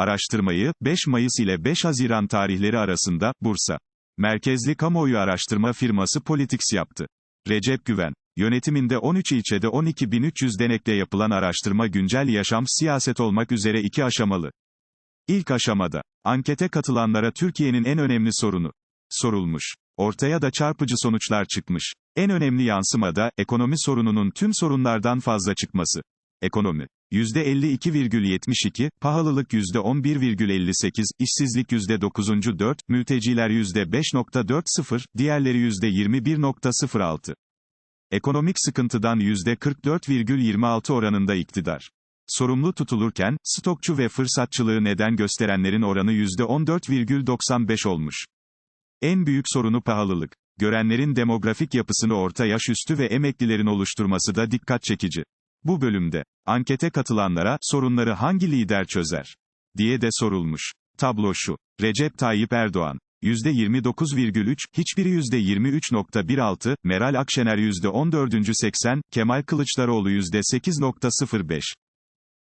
Araştırmayı, 5 Mayıs ile 5 Haziran tarihleri arasında, Bursa. Merkezli kamuoyu araştırma firması Politics yaptı. Recep Güven. Yönetiminde 13 ilçede 12.300 denekle yapılan araştırma güncel yaşam siyaset olmak üzere iki aşamalı. İlk aşamada, ankete katılanlara Türkiye'nin en önemli sorunu sorulmuş. Ortaya da çarpıcı sonuçlar çıkmış. En önemli yansımada, ekonomi sorununun tüm sorunlardan fazla çıkması. Ekonomi. %52,72, pahalılık %11,58, işsizlik %9,4, mülteciler %5,40, diğerleri %21,06. Ekonomik sıkıntıdan %44,26 oranında iktidar. Sorumlu tutulurken, stokçu ve fırsatçılığı neden gösterenlerin oranı %14,95 olmuş. En büyük sorunu pahalılık. Görenlerin demografik yapısını orta yaş üstü ve emeklilerin oluşturması da dikkat çekici. Bu bölümde, ankete katılanlara, sorunları hangi lider çözer? diye de sorulmuş. Tablo şu. Recep Tayyip Erdoğan. %29,3, hiçbiri %23,16, Meral Akşener %14,80, Kemal Kılıçdaroğlu %8,05.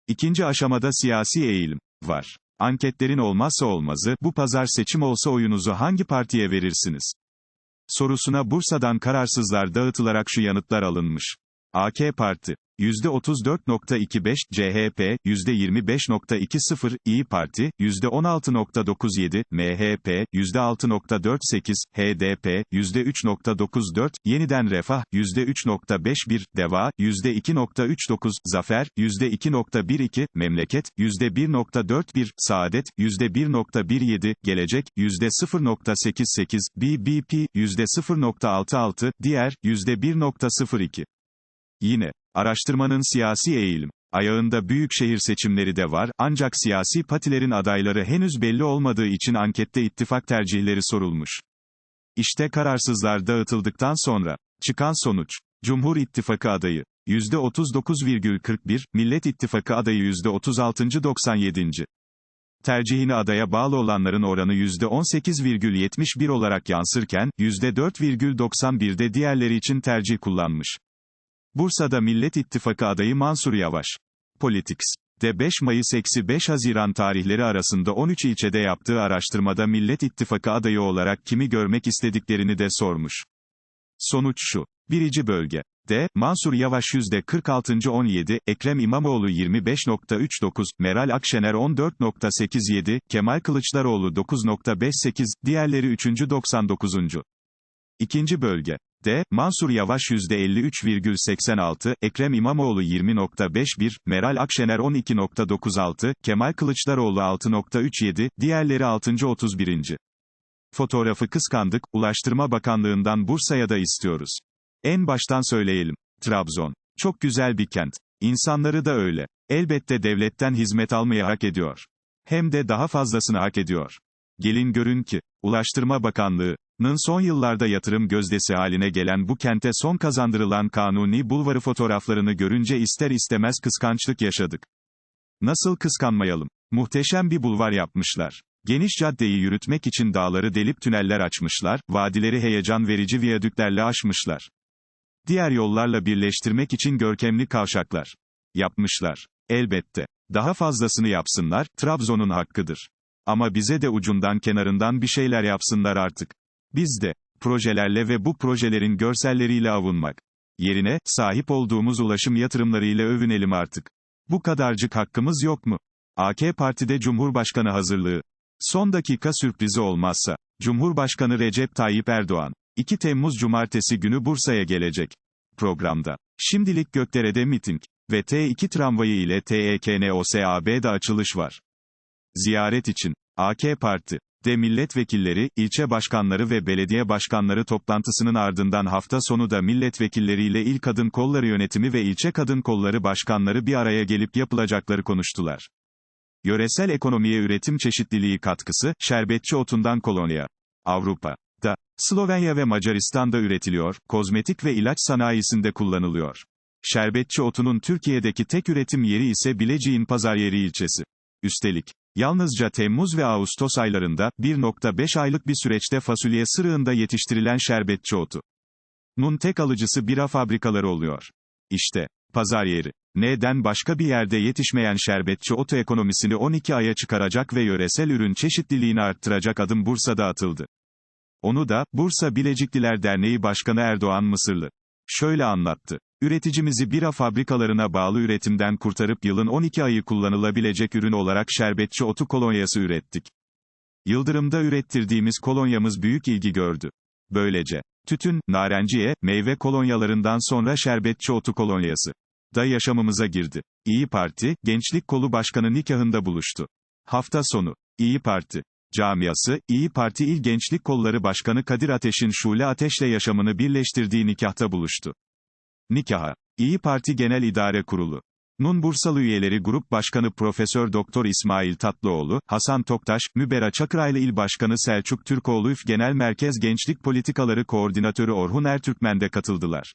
İkinci aşamada siyasi eğilim var. Anketlerin olmazsa olmazı, bu pazar seçim olsa oyunuzu hangi partiye verirsiniz? Sorusuna Bursa'dan kararsızlar dağıtılarak şu yanıtlar alınmış. AK Parti. %34.25, CHP, %25.20, İyi Parti, %16.97, MHP, %6.48, HDP, %3.94, Yeniden Refah, %3.51, Deva, %2.39, Zafer, %2.12, Memleket, %1.41, Saadet, %1.17, Gelecek, %0.88, BBP, %0.66, Diğer, %1.02. Yine, araştırmanın siyasi eğilim ayağında büyük şehir seçimleri de var, ancak siyasi patilerin adayları henüz belli olmadığı için ankette ittifak tercihleri sorulmuş. İşte kararsızlar dağıtıldıktan sonra çıkan sonuç. Cumhur İttifakı adayı %39,41, Millet İttifakı adayı %36,97. Tercihini adaya bağlı olanların oranı %18,71 olarak yansırken, %4,91'de diğerleri için tercih kullanmış. Bursa'da Millet İttifakı adayı Mansur Yavaş. Politics. De 5 Mayıs-5 Haziran tarihleri arasında 13 ilçede yaptığı araştırmada Millet İttifakı adayı olarak kimi görmek istediklerini de sormuş. Sonuç şu. Birinci bölge. D. Mansur Yavaş %46.17, Ekrem İmamoğlu 25.39, Meral Akşener 14.87, Kemal Kılıçdaroğlu 9.58, diğerleri 3. 99. İkinci bölge. D. Mansur Yavaş %53,86, Ekrem İmamoğlu 20.51, Meral Akşener 12.96, Kemal Kılıçdaroğlu 6.37, diğerleri 6. 31. Fotoğrafı kıskandık, Ulaştırma Bakanlığından Bursa'ya da istiyoruz. En baştan söyleyelim. Trabzon. Çok güzel bir kent. İnsanları da öyle. Elbette devletten hizmet almayı hak ediyor. Hem de daha fazlasını hak ediyor. Gelin görün ki, Ulaştırma Bakanlığı'nın son yıllarda yatırım gözdesi haline gelen bu kente son kazandırılan Kanuni Bulvarı fotoğraflarını görünce ister istemez kıskançlık yaşadık. Nasıl kıskanmayalım? Muhteşem bir bulvar yapmışlar. Geniş caddeyi yürütmek için dağları delip tüneller açmışlar, vadileri heyecan verici viyadüklerle aşmışlar. Diğer yollarla birleştirmek için görkemli kavşaklar yapmışlar. Elbette. Daha fazlasını yapsınlar, Trabzon'un hakkıdır. Ama bize de ucundan kenarından bir şeyler yapsınlar artık. Biz de, projelerle ve bu projelerin görselleriyle avunmak yerine, sahip olduğumuz ulaşım yatırımlarıyla övünelim artık. Bu kadarcık hakkımız yok mu? AK Parti'de Cumhurbaşkanı hazırlığı. Son dakika sürprizi olmazsa, Cumhurbaşkanı Recep Tayyip Erdoğan, 2 Temmuz Cumartesi günü Bursa'ya gelecek. Programda, şimdilik Gökdere'de miting ve T2 tramvayı ile TEKNOSAB'de açılış var. Ziyaret için, AK Parti, de milletvekilleri, ilçe başkanları ve belediye başkanları toplantısının ardından hafta sonu da milletvekilleriyle İl Kadın Kolları Yönetimi ve ilçe kadın kolları başkanları bir araya gelip yapılacakları konuştular. Yöresel ekonomiye üretim çeşitliliği katkısı, şerbetçi otundan kolonya. Avrupa. Da, Slovenya ve Macaristan'da üretiliyor, kozmetik ve ilaç sanayisinde kullanılıyor. Şerbetçi otunun Türkiye'deki tek üretim yeri ise Bilecik'in Pazaryeri ilçesi. Üstelik, yalnızca Temmuz ve Ağustos aylarında, 1.5 aylık bir süreçte fasulye sırığında yetiştirilen şerbetçi otu. Nun tek alıcısı bira fabrikaları oluyor. İşte, pazar yeri. Neden başka bir yerde yetişmeyen şerbetçi otu ekonomisini 12 aya çıkaracak ve yöresel ürün çeşitliliğini arttıracak adım Bursa'da atıldı. Onu da, Bursa Bilecikliler Derneği Başkanı Erdoğan Mısırlı. Şöyle anlattı. Üreticimizi bira fabrikalarına bağlı üretimden kurtarıp yılın 12 ayı kullanılabilecek ürün olarak şerbetçi otu kolonyası ürettik. Yıldırım'da ürettirdiğimiz kolonyamız büyük ilgi gördü. Böylece, tütün, narenciye, meyve kolonyalarından sonra şerbetçi otu kolonyası da yaşamımıza girdi. İyi Parti, Gençlik Kolu Başkanı nikahında buluştu. Hafta sonu, İyi Parti camiası, İyi Parti İl Gençlik Kolları Başkanı Kadir Ateş'in Şule Ateş'le yaşamını birleştirdiği nikahta buluştu. Nikaha, İyi Parti Genel İdare Kurulu. Nun Bursalı üyeleri Grup Başkanı Profesör Doktor İsmail Tatlıoğlu, Hasan Toktaş, Mübera Çakıraylı İl Başkanı Selçuk Türkoğlu Genel Merkez Gençlik Politikaları Koordinatörü Orhun Ertürkmen de katıldılar.